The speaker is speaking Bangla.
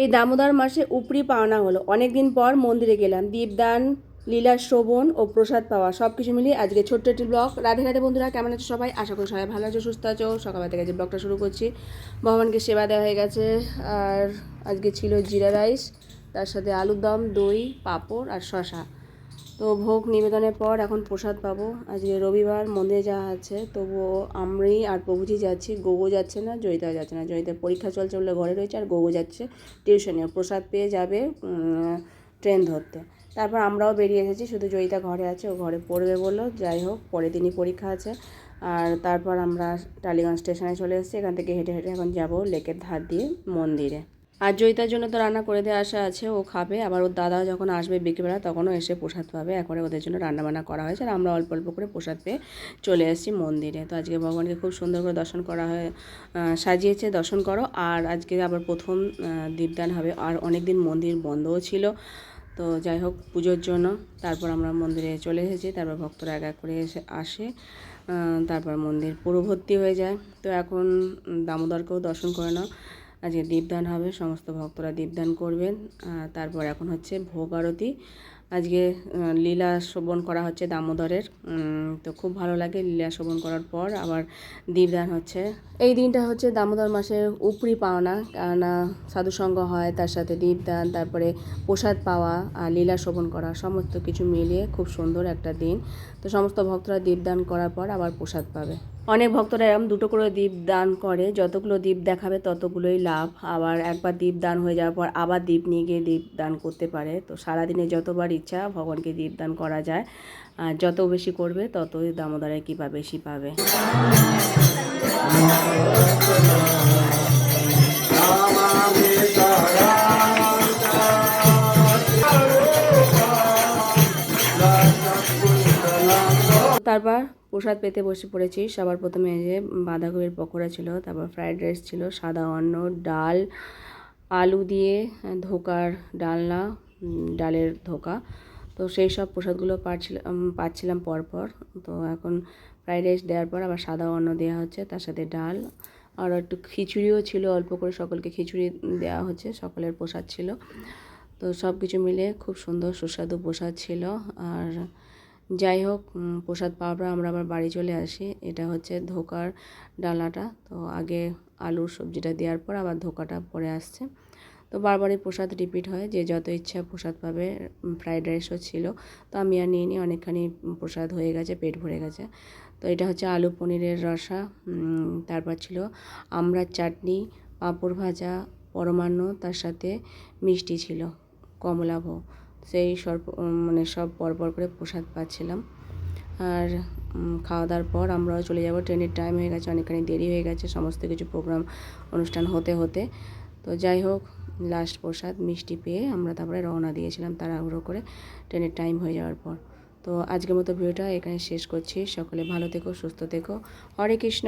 এই দামোদর মাসে উপরি পাওনা হলো। অনেক দিন পর মন্দিরে গেলাম। দীপদান, লীলা, শ্রবণ ও প্রসাদ পাওয়া সব কিছু মিলিয়ে আজকে ছোট্ট একটি ব্লগ। রাধে রাধে বন্ধুরা, কেমন আছো সবাই? আশা করি সবাই ভালো আছো, সুস্থ আছো। সকালবেলা থেকে যে ব্লগটা শুরু করছি। ভগবানকে সেবা দেওয়া হয়ে গেছে। আর আজকে ছিল জিরা রাইস, তার সাথে আলুর দম, দই, পাঁপড় আর শশা তো ভোগ নিবেদনের পর এখন প্রসাদ পাবো। আজকে রবিবার, মন্দিরে যাওয়া আছে। তবুও আমি আর প্রভুজি যাচ্ছি, গোগো যাচ্ছে না, জয়িতা যাচ্ছে না। জয়িতার পরীক্ষা চলছে বলে ঘরে রয়েছে আর গোগো যাচ্ছে টিউশনে। প্রসাদ পেয়ে যাবে ট্রেন ধরতে। তারপর আমরাও বেরিয়ে এসেছি, শুধু জয়িতা ঘরে আছে, ও ঘরে পড়বে বলল। যাই হোক, পরের দিনই পরীক্ষা আছে। আর তারপর আমরা টালিগঞ্জ স্টেশনে চলে এসেছি। এখান থেকে হেঁটে হেঁটে এখন যাব লেকের ধার দিয়ে মন্দিরে। আর জয়িতার জন্য তো রান্না করে দেওয়া আসা আছে, ও খাবে। আবার ওর দাদা যখন আসবে বিকেলবেলা, তখনও এসে প্রসাদ পাবে। একবারে ওদের জন্য রান্না বান্না করা হয়েছে আর আমরা অল্প অল্প করে প্রসাদ পেয়ে চলে এসেছি মন্দিরে। তো আজকে ভগবানকে খুব সুন্দর করে দর্শন করা হয় সাজিয়েছে। দর্শন করো। আর আজকে আবার প্রথম দীপদান হবে। আর অনেক দিন মন্দির বন্ধও ছিল। তো যাই হোক, পুজোর জন্য তারপর আমরা মন্দিরে চলে এসেছি। তারপর ভক্তরা এক এক করে এসে আসে। তারপর মন্দির পুরো ভর্তি হয়ে যায়। তো এখন দামোদরকেও দর্শন করে নাও। আজকে দীপদান হবে, সমস্ত ভক্তরা দীপদান করবেন। তারপর এখন হচ্ছে ভোগ আরতি। আজকে লীলা শ্রবণ করা হচ্ছে দামোদরের। তো খুব ভালো লাগে লীলা শ্রবণ করার পর। আবার দীপদান হচ্ছে। এই দিনটা হচ্ছে দামোদর মাসের উপরি পাওনা। কেননা সাধুসঙ্গ হয়, তার সাথে দীপদান, তারপরে প্রসাদ পাওয়া আর লীলা শ্রবণ করা, সমস্ত কিছু মিলিয়ে খুব সুন্দর একটা দিন। তো সমস্ত ভক্তরা দীপদান করার পর আবার প্রসাদ পাবে। অনেক ভক্তরা এরকম দুটো করে দ্বীপ দান করে, যতগুলো দ্বীপ দেখাবে ততগুলোই লাভ। আবার একবার দ্বীপ দান হয়ে যাওয়ার পর আবার দ্বীপ নিয়ে গিয়ে দ্বীপ দান করতে পারে। তো সারাদিনে যতবার ইচ্ছা ভগবানকে দ্বীপ দান করা যায়। আর যত বেশি করবে ততই দামোদরের কৃপা বেশি পাবে। তারপর প্রসাদ পেতে বসে পড়েছি। সবার প্রথমে যে বাঁধাকপির পকোড়া ছিল, তারপর ফ্রাইড রাইস ছিল, সাদা অন্ন, ডাল, আলু দিয়ে ধোকার ডালনা ডালের ধোকা। তো সেই সব প্রসাদগুলো পাচ্ছিলাম পাচ্ছিলাম পরপর। তো এখন ফ্রাইড রাইস দেওয়ার পর আবার সাদা অন্ন দেওয়া হচ্ছে, তার সাথে ডাল। আর একটু খিচুড়িও ছিল, অল্প করে সকলকে খিচুড়ি দেওয়া হচ্ছে, সকলের প্রসাদ ছিল। তো সব কিছু মিলে খুব সুন্দর সুস্বাদু প্রসাদ ছিল। আর যাই হোক প্রসাদ পাওয়ার পর আমরা আবার বাড়ি চলে আসি। এটা হচ্ছে ধোকার ডালাটা। তো আগে আলুর সবজিটা দেওয়ার পর আবার ধোকাটা পরে আসছে। তো বারবারই প্রসাদ রিপিট হয়। যে যত ইচ্ছা প্রসাদ পাবে ফ্রাইড রাইসও ছিল। তো আমি আর নিয়ে নিই অনেকখানি প্রসাদ হয়ে গেছে, পেট ভরে গেছে। তো এটা হচ্ছে আলু পনিরের রসা। তারপর ছিল আমড়ার চাটনি, পাঁপড় ভাজা, পরমান্ন, তার সাথে মিষ্টি ছিল কমলা ভোগ সেই সর্ব মানে সব পরপর করে প্রসাদ পাচ্ছিলাম। আর খাওয়া দাওয়ার পর আমরাও চলে যাব। ট্রেনের টাইম হয়ে গেছে, অনেকখানি দেরি হয়ে গেছে। সমস্ত কিছু প্রোগ্রাম অনুষ্ঠান হতে হতে। তো যাই হোক লাস্ট প্রসাদ, মিষ্টি পেয়ে আমরা তারপরে রওনা দিয়েছিলাম তাড়াহুড়ো করে ট্রেনের টাইম হয়ে যাওয়ার পর। তো আজকের মতো ভিডিওটা এখানে শেষ করছি। সকলে ভালো থেকো, সুস্থ থেকো। হরে কৃষ্ণ!